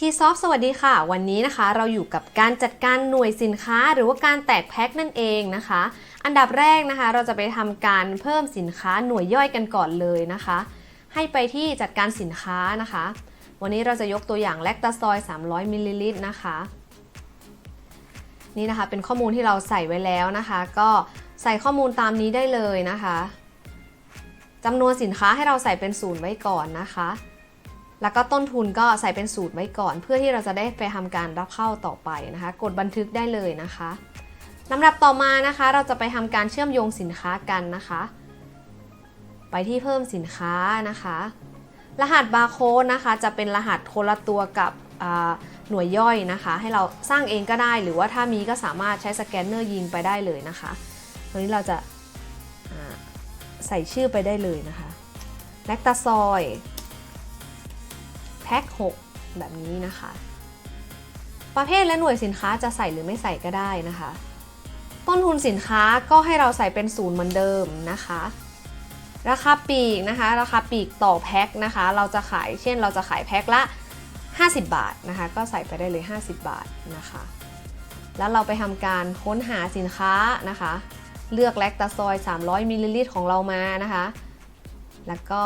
ทีซอฟสวัสดีค่ะ วันนี้นะคะเราอยู่กับการจัดการหน่วยสินค้า หรือว่าการแตกแพ็คนั่นเองนะคะ อันดับแรกนะคะ เราจะไปทำการเพิ่มสินค้าหน่วยย่อยกันก่อนเลยนะคะ ให้ไปที่จัดการสินค้านะคะ วันนี้เราจะยกตัวอย่างแลคตาซอย300มิลลิลิตรนะคะ นี่นะคะเป็นข้อมูลที่เราใส่ไว้แล้วนะคะ ก็ใส่ข้อมูลตามนี้ได้เลยนะคะจำนวนสินค้าให้เราใส่เป็นศูนย์ไว้ก่อนนะคะ แล้วก็ต้นทุนก็ใส่เป็นสูตรไว้ก่อน เพื่อที่เราจะได้ไปทำการรับเข้าต่อไปนะคะ กดบันทึกได้เลยนะคะลำดับต่อมานะคะ เราจะไปทำการเชื่อมโยงสินค้ากันนะคะ ไปที่เพิ่มสินค้านะคะ รหัสบาร์โค้ดนะคะ จะเป็นรหัสคนละตัวกับหน่วยย่อยนะคะ ให้เราสร้างเองก็ได้ หรือว่าถ้ามีก็สามารถใช้สแกนเนอร์ยิงไปได้เลยนะคะตัวนี้เราจะใส่ชื่อไปได้เลยนะคะแลคตาซอย แพ็ค6แบบนี้นะคะ ประเภทและหน่วยสินค้าจะใส่หรือไม่ใส่ก็ได้นะคะ ต้นทุนสินค้าก็ให้เราใส่เป็นศูนย์เหมือนเดิมนะคะ ราคาปีกนะคะ ราคาปีกต่อแพ็คนะคะ เราจะขายเช่นเราจะขายแพ็คละ 50 บาทนะคะ ก็ใส่ไปได้เลย 50 บาทนะคะ แล้วเราไปทำการค้นหาสินค้านะคะ เลือกแลคตาซอย 300มิลลิลิตรของเรามานะคะ แล้วก็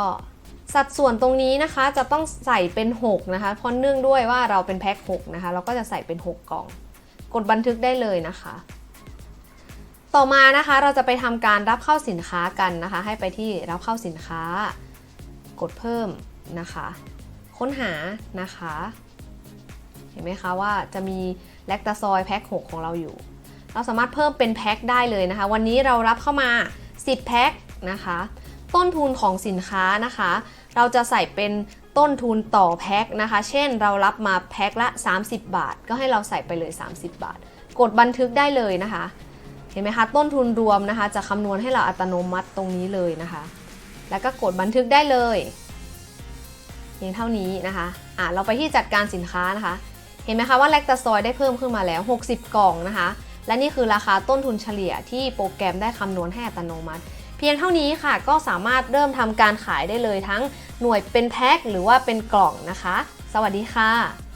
สัดส่วนตรงนี้นะคะจะต้องใส่เป็น 6 นะคะ เพราะเนื่องด้วยว่าเราเป็นแพ็ค6นะคะ เราก็จะใส่เป็น 6 กล่อง กดบันทึกได้เลยนะคะ ต่อมานะคะเราจะไปทำการรับเข้าสินค้ากันนะคะ ให้ไปที่รับเข้าสินค้า กดเพิ่มนะคะ ค้นหานะคะ เห็นไหมคะว่าจะมีแลคตาซอยแพ็ค6ของเราอยู่ เราสามารถเพิ่มเป็นแพ็คได้เลยนะคะ วันนี้เรารับเข้ามา 10 แพ็คนะคะ ต้นทุนของสินค้านะคะ เราจะใส่เป็นต้นทุนต่อแพ็คนะคะ เช่นเรารับมาแพ็คละ 30 บาท ก็ให้เราใส่ไปเลย 30 บาท กดบันทึกได้เลยนะคะ เห็นไหมคะต้นทุนรวมนะคะ จะคำนวณให้เราอัตโนมัติตรงนี้เลยนะคะ แล้วก็กดบันทึกได้เลยเพียงเท่านี้นะคะอะเราไปที่จัดการสินค้านะคะ เห็นไหมคะว่าแลคตาซอยได้เพิ่มขึ้นมาแล้ว 60 กล่องนะคะ และนี่คือราคาต้นทุนเฉลี่ยที่โปรแกรมได้คำนวณให้อัตโนมัติ เพียงเท่านี้ค่ะก็สามารถเริ่มทำการขายได้เลยทั้งหน่วยเป็นแพ็คหรือว่าเป็นกล่องนะคะ สวัสดีค่ะ